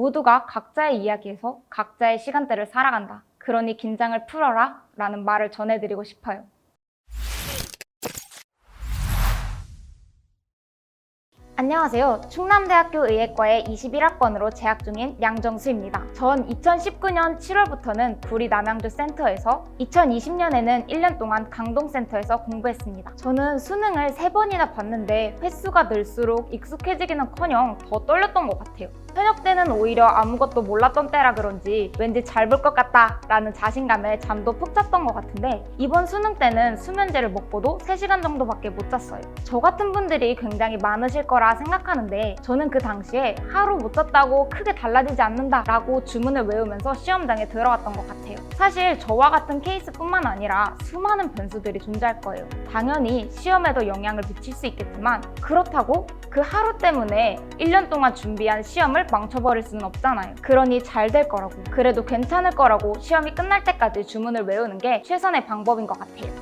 모두가 각자의 이야기에서 각자의 시간대를 살아간다. 그러니 긴장을 풀어라 라는 말을 전해드리고 싶어요. 안녕하세요. 충남대학교 의예과의 21학번으로 재학 중인 양정수입니다. 전 2019년 7월부터는 구리 남양주 센터에서 2020년에는 1년 동안 강동센터에서 공부했습니다. 저는 수능을 3번이나 봤는데 횟수가 늘수록 익숙해지기는커녕 더 떨렸던 것 같아요. 현역 때는 오히려 아무것도 몰랐던 때라 그런지 왠지 잘 볼 것 같다 라는 자신감에 잠도 푹 잤던 것 같은데 이번 수능 때는 수면제를 먹고도 3시간 정도밖에 못 잤어요. 저 같은 분들이 굉장히 많으실 거라 생각하는데 저는 그 당시에 하루 못 잤다고 크게 달라지지 않는다 라고 주문을 외우면서 시험장에 들어갔던 것 같아요. 사실 저와 같은 케이스뿐만 아니라 수많은 변수들이 존재할 거예요. 당연히 시험에도 영향을 미칠 수 있겠지만 그렇다고 그 하루 때문에 1년 동안 준비한 시험을 망쳐버릴 수는 없잖아요. 그러니 잘 될 거라고, 그래도 괜찮을 거라고 시험이 끝날 때까지 주문을 외우는 게 최선의 방법인 것 같아요.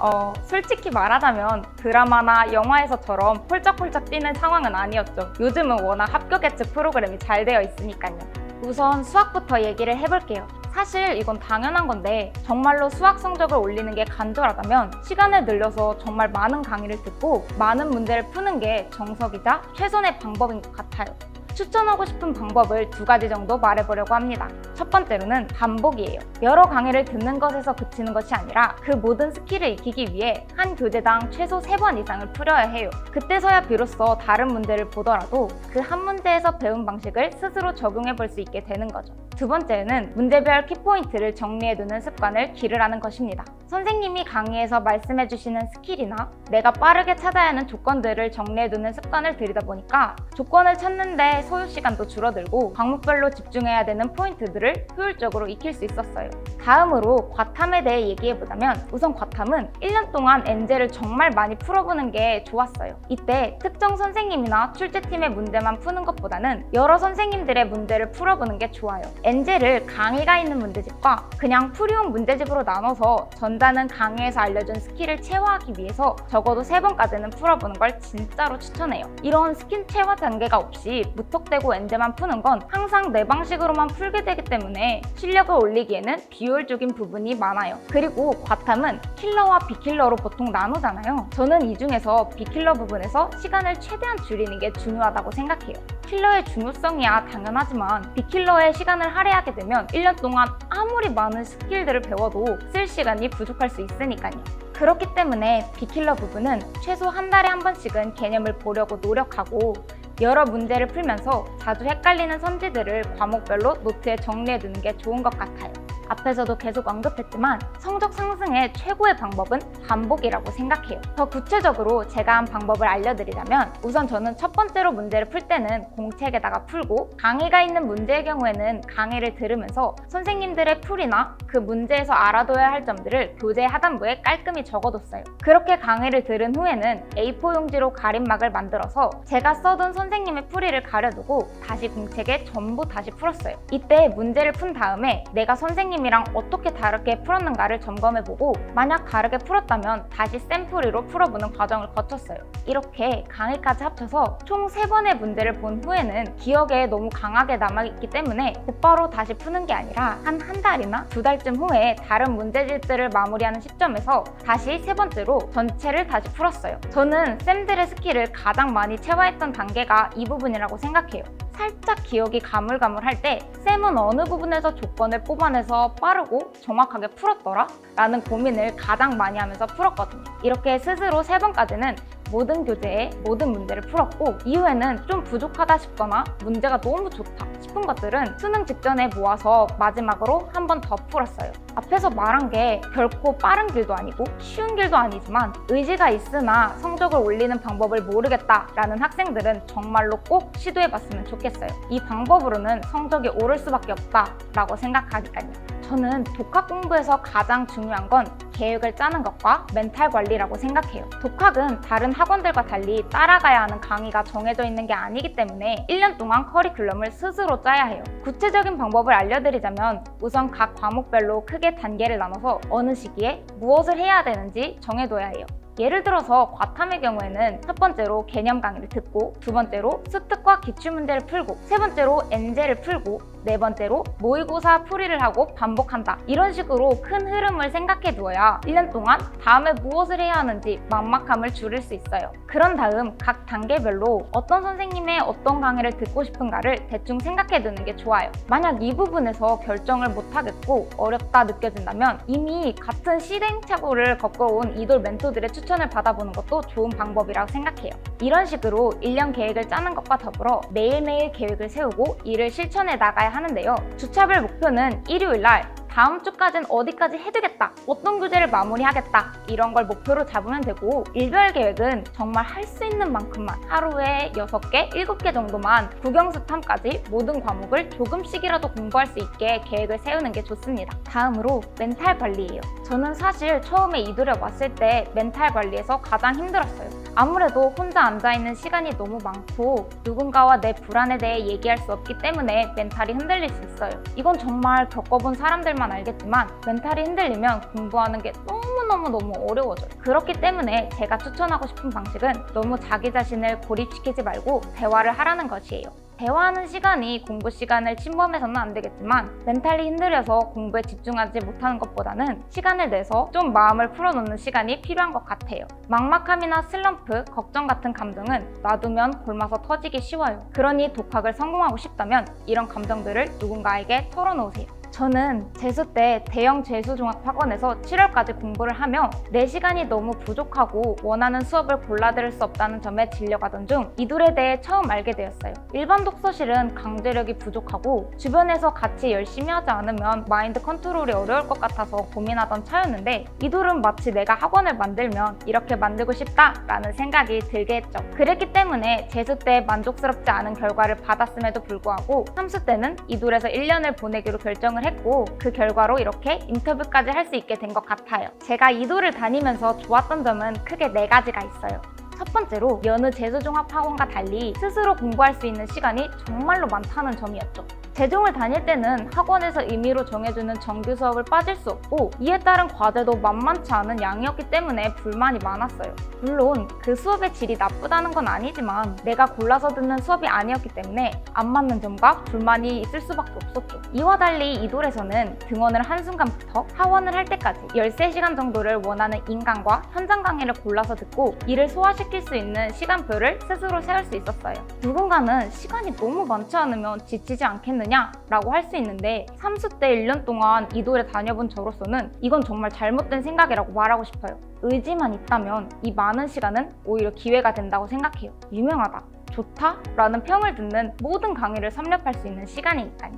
어, 솔직히 말하자면 드라마나 영화에서처럼 폴짝폴짝 뛰는 상황은 아니었죠. 요즘은 워낙 합격 예측 프로그램이 잘 되어 있으니까요. 우선 수학부터 얘기를 해볼게요. 사실 이건 당연한 건데 정말로 수학 성적을 올리는 게 간절하다면 시간을 늘려서 정말 많은 강의를 듣고 많은 문제를 푸는 게 정석이자 최선의 방법인 것 같아요. 추천하고 싶은 방법을 두 가지 정도 말해보려고 합니다. 첫 번째로는 반복이에요. 여러 강의를 듣는 것에서 그치는 것이 아니라 그 모든 스킬을 익히기 위해 한 교재당 최소 세 번 이상을 풀어야 해요. 그때서야 비로소 다른 문제를 보더라도 그 한 문제에서 배운 방식을 스스로 적용해 볼 수 있게 되는 거죠. 두 번째는 문제별 키포인트를 정리해두는 습관을 기르라는 것입니다. 선생님이 강의에서 말씀해 주시는 스킬이나 내가 빠르게 찾아야 하는 조건들을 정리해두는 습관을 들이다 보니까 조건을 찾는데 소요 시간도 줄어들고 과목별로 집중해야 되는 포인트들을 효율적으로 익힐 수 있었어요. 다음으로 과탐에 대해 얘기해보자면 우선 과탐은 1년 동안 엔제를 정말 많이 풀어보는 게 좋았어요. 이때 특정 선생님이나 출제팀의 문제만 푸는 것보다는 여러 선생님들의 문제를 풀어보는 게 좋아요. 엔제를 강의가 있는 문제집과 그냥 풀이용 문제집으로 나눠서 전자는 강의에서 알려준 스킬을 체화하기 위해서 적어도 세번까지는 풀어보는 걸 진짜로 추천해요. 이런 스킬 체화 단계가 없이 무턱대고 엔제만 푸는 건 항상 내 방식으로만 풀게 되기 때문에 실력을 올리기에는 비효율적인 부분이 많아요. 그리고 과탐은 킬러와 비킬러로 보통 나누잖아요. 저는 이 중에서 비킬러 부분에서 시간을 최대한 줄이는 게 중요하다고 생각해요. 킬러의 중요성이야 당연하지만 비킬러의 시간을 할애하게 되면 1년 동안 아무리 많은 스킬들을 배워도 쓸 시간이 부족할 수 있으니까요. 그렇기 때문에 비킬러 부분은 최소 한 달에 한 번씩은 개념을 보려고 노력하고 여러 문제를 풀면서 자주 헷갈리는 선지들을 과목별로 노트에 정리해두는 게 좋은 것 같아요. 앞에서도 계속 언급했지만 성적 상승의 최고의 방법은 반복이라고 생각해요. 더 구체적으로 제가 한 방법을 알려드리자면 우선 저는 첫 번째로 문제를 풀 때는 공책에다가 풀고 강의가 있는 문제의 경우에는 강의를 들으면서 선생님들의 풀이나 그 문제에서 알아둬야 할 점들을 교재 하단부에 깔끔히 적어뒀어요. 그렇게 강의를 들은 후에는 A4 용지로 가림막을 만들어서 제가 써둔 선생님의 풀이를 가려두고 다시 공책에 전부 다시 풀었어요. 이때 문제를 푼 다음에 내가 선생님 이랑 어떻게 다르게 풀었는가를 점검해보고 만약 다르게 풀었다면 다시 샘플리로 풀어보는 과정을 거쳤어요. 이렇게 강의까지 합쳐서 총 3번의 문제를 본 후에는 기억에 너무 강하게 남아있기 때문에 곧바로 다시 푸는 게 아니라 한 한 달이나 두 달쯤 후에 다른 문제집들을 마무리하는 시점에서 다시 세 번째로 전체를 다시 풀었어요. 저는 쌤들의 스킬을 가장 많이 체화했던 단계가 이 부분이라고 생각해요. 살짝 기억이 가물가물할 때 쌤은 어느 부분에서 조건을 뽑아내서 빠르고 정확하게 풀었더라? 라는 고민을 가장 많이 하면서 풀었거든요. 이렇게 스스로 세 번까지는 모든 교재의 모든 문제를 풀었고 이후에는 좀 부족하다 싶거나 문제가 너무 좋다 싶은 것들은 수능 직전에 모아서 마지막으로 한 번 더 풀었어요. 앞에서 말한 게 결코 빠른 길도 아니고 쉬운 길도 아니지만 의지가 있으나 성적을 올리는 방법을 모르겠다라는 학생들은 정말로 꼭 시도해봤으면 좋겠어요. 이 방법으로는 성적이 오를 수밖에 없다라고 생각하니까요. 저는 독학 공부에서 가장 중요한 건 계획을 짜는 것과 멘탈 관리라고 생각해요. 독학은 다른 학원들과 달리 따라가야 하는 강의가 정해져 있는 게 아니기 때문에 1년 동안 커리큘럼을 스스로 짜야 해요. 구체적인 방법을 알려드리자면 우선 각 과목별로 크게 단계를 나눠서 어느 시기에 무엇을 해야 되는지 정해둬야 해요. 예를 들어서 과탐의 경우에는 첫 번째로 개념 강의를 듣고 두 번째로 수특과 기출 문제를 풀고 세 번째로 엔제를 풀고 네 번째로 모의고사 풀이를 하고 반복한다. 이런 식으로 큰 흐름을 생각해 두어야 1년 동안 다음에 무엇을 해야 하는지 막막함을 줄일 수 있어요. 그런 다음 각 단계별로 어떤 선생님의 어떤 강의를 듣고 싶은가를 대충 생각해 두는 게 좋아요. 만약 이 부분에서 결정을 못 하겠고 어렵다 느껴진다면 이미 같은 시행착오를 겪어온 이돌 멘토들의 추천 을 받아보는 것도 좋은 방법이라고 생각해요. 이런 식으로 1년 계획을 짜는 것과 더불어 매일매일 계획을 세우고 이를 실천해 나가야 하는데요. 주차별 목표는 일요일 날 다음 주까지는 어디까지 해두겠다. 어떤 교재를 마무리하겠다. 이런 걸 목표로 잡으면 되고 일별 계획은 정말 할 수 있는 만큼만 하루에 6개, 7개 정도만 국영수 탐까지 모든 과목을 조금씩이라도 공부할 수 있게 계획을 세우는 게 좋습니다. 다음으로 멘탈 관리예요. 저는 사실 처음에 이들에 왔을 때 멘탈 관리에서 가장 힘들었어요. 아무래도 혼자 앉아있는 시간이 너무 많고 누군가와 내 불안에 대해 얘기할 수 없기 때문에 멘탈이 흔들릴 수 있어요. 이건 정말 겪어본 사람들만 알겠지만 멘탈이 흔들리면 공부하는 게 너무너무 너무 어려워져요. 그렇기 때문에 제가 추천하고 싶은 방식은 너무 자기 자신을 고립시키지 말고 대화를 하라는 것이에요. 대화하는 시간이 공부 시간을 침범해서는 안 되겠지만 멘탈이 힘들어서 공부에 집중하지 못하는 것보다는 시간을 내서 좀 마음을 풀어놓는 시간이 필요한 것 같아요. 막막함이나 슬럼프, 걱정 같은 감정은 놔두면 골마서 터지기 쉬워요. 그러니 독학을 성공하고 싶다면 이런 감정들을 누군가에게 털어놓으세요. 저는 재수 때 대형 재수종합학원에서 7월까지 공부를 하며 내 시간이 너무 부족하고 원하는 수업을 골라 들을 수 없다는 점에 질려가던 중 이둘에 대해 처음 알게 되었어요. 일반 독서실은 강제력이 부족하고 주변에서 같이 열심히 하지 않으면 마인드 컨트롤이 어려울 것 같아서 고민하던 차였는데 이둘은 마치 내가 학원을 만들면 이렇게 만들고 싶다라는 생각이 들게 했죠. 그랬기 때문에 재수 때 만족스럽지 않은 결과를 받았음에도 불구하고 삼수 때는 이둘에서 1년을 보내기로 결정을 했고 그 결과로 이렇게 인터뷰까지 할 수 있게 된 것 같아요. 제가 이도를 다니면서 좋았던 점은 크게 네 가지가 있어요. 첫 번째로 여느 재수종합학원과 달리 스스로 공부할 수 있는 시간이 정말로 많다는 점이었죠. 재종을 다닐 때는 학원에서 임의로 정해주는 정규 수업을 빠질 수 없고 이에 따른 과제도 만만치 않은 양이었기 때문에 불만이 많았어요. 물론 그 수업의 질이 나쁘다는 건 아니지만 내가 골라서 듣는 수업이 아니었기 때문에 안 맞는 점과 불만이 있을 수밖에 없었죠. 이와 달리 이돌에서는 등원을 한순간부터 하원을 할 때까지 13시간 정도를 원하는 인강과 현장 강의를 골라서 듣고 이를 소화시킬 수 있는 시간표를 스스로 세울 수 있었어요. 누군가는 시간이 너무 많지 않으면 지치지 않겠느냐? 라고 할 수 있는데 3수 때 1년 동안 이돌에 다녀본 저로서는 이건 정말 잘못된 생각이라고 말하고 싶어요. 의지만 있다면 이 많은 시간은 오히려 기회가 된다고 생각해요. 유명하다, 좋다? 라는 평을 듣는 모든 강의를 섭렵할 수 있는 시간이니까요.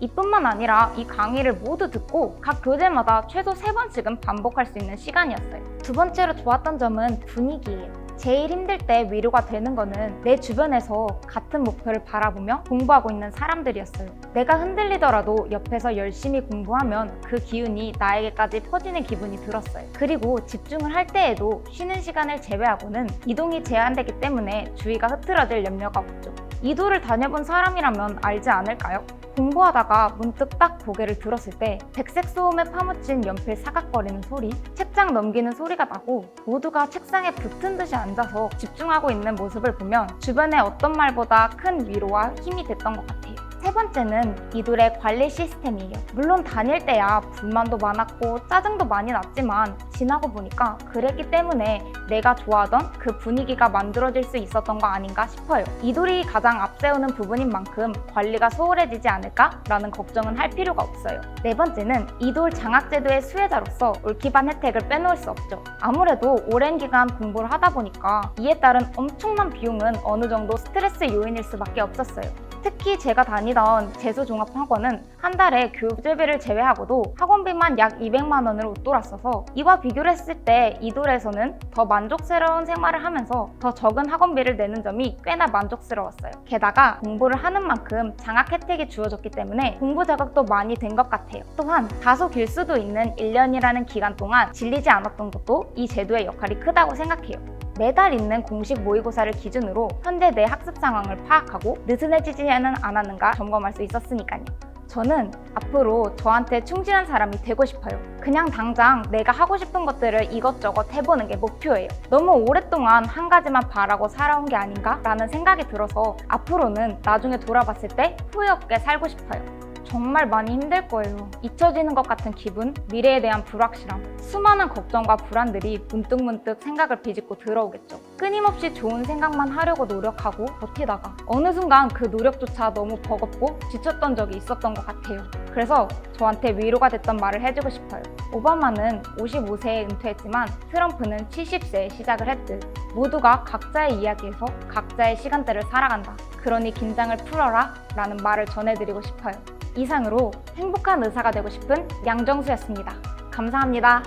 이뿐만 아니라 이 강의를 모두 듣고 각 교재마다 최소 3번씩은 반복할 수 있는 시간이었어요. 두 번째로 좋았던 점은 분위기예요. 제일 힘들 때 위로가 되는 거는 내 주변에서 같은 목표를 바라보며 공부하고 있는 사람들이었어요. 내가 흔들리더라도 옆에서 열심히 공부하면 그 기운이 나에게까지 퍼지는 기분이 들었어요. 그리고 집중을 할 때에도 쉬는 시간을 제외하고는 이동이 제한되기 때문에 주의가 흐트러질 염려가 없죠. 이도를 다녀본 사람이라면 알지 않을까요? 공부하다가 문득 딱 고개를 들었을 때 백색 소음에 파묻힌 연필 사각거리는 소리, 책장 넘기는 소리가 나고 모두가 책상에 붙은 듯이 앉아서 집중하고 있는 모습을 보면 주변의 어떤 말보다 큰 위로와 힘이 됐던 것 같아요. 세 번째는 이둘의 관리 시스템이에요. 물론 다닐 때야 불만도 많았고 짜증도 많이 났지만 지나고 보니까 그랬기 때문에 내가 좋아하던 그 분위기가 만들어질 수 있었던 거 아닌가 싶어요. 이둘이 가장 앞세우는 부분인 만큼 관리가 소홀해지지 않을까라는 걱정은 할 필요가 없어요. 네 번째는 이돌 장학제도의 수혜자로서 올기반 혜택을 빼놓을 수 없죠. 아무래도 오랜 기간 공부를 하다 보니까 이에 따른 엄청난 비용은 어느 정도 스트레스 요인일 수밖에 없었어요. 특히 제가 다니던 재수종합학원은 한 달에 교재비를 제외하고도 학원비만 약 200만 원을 웃돌았어서 이와 비교를 했을 때 이돌에서는 더 만족스러운 생활을 하면서 더 적은 학원비를 내는 점이 꽤나 만족스러웠어요. 게다가 공부를 하는 만큼 장학 혜택이 주어졌기 때문에 공부 자극도 많이 된 것 같아요. 또한 다소 길 수도 있는 1년이라는 기간 동안 질리지 않았던 것도 이 제도의 역할이 크다고 생각해요. 매달 있는 공식 모의고사를 기준으로 현재 내 학습 상황을 파악하고 느슨해지지는 않았는가 점검할 수 있었으니까요. 저는 앞으로 저한테 충실한 사람이 되고 싶어요. 그냥 당장 내가 하고 싶은 것들을 이것저것 해보는 게 목표예요. 너무 오랫동안 한 가지만 바라고 살아온 게 아닌가? 라는 생각이 들어서 앞으로는 나중에 돌아봤을 때 후회 없게 살고 싶어요. 정말 많이 힘들 거예요. 잊혀지는 것 같은 기분, 미래에 대한 불확실함, 수많은 걱정과 불안들이 문득문득 생각을 비집고 들어오겠죠. 끊임없이 좋은 생각만 하려고 노력하고 버티다가 어느 순간 그 노력조차 너무 버겁고 지쳤던 적이 있었던 것 같아요. 그래서 저한테 위로가 됐던 말을 해주고 싶어요. 오바마는 55세에 은퇴했지만 트럼프는 70세에 시작을 했듯 모두가 각자의 이야기에서 각자의 시간대를 살아간다. 그러니 긴장을 풀어라 라는 말을 전해드리고 싶어요. 이상으로 행복한 의사가 되고 싶은 양정수였습니다. 감사합니다.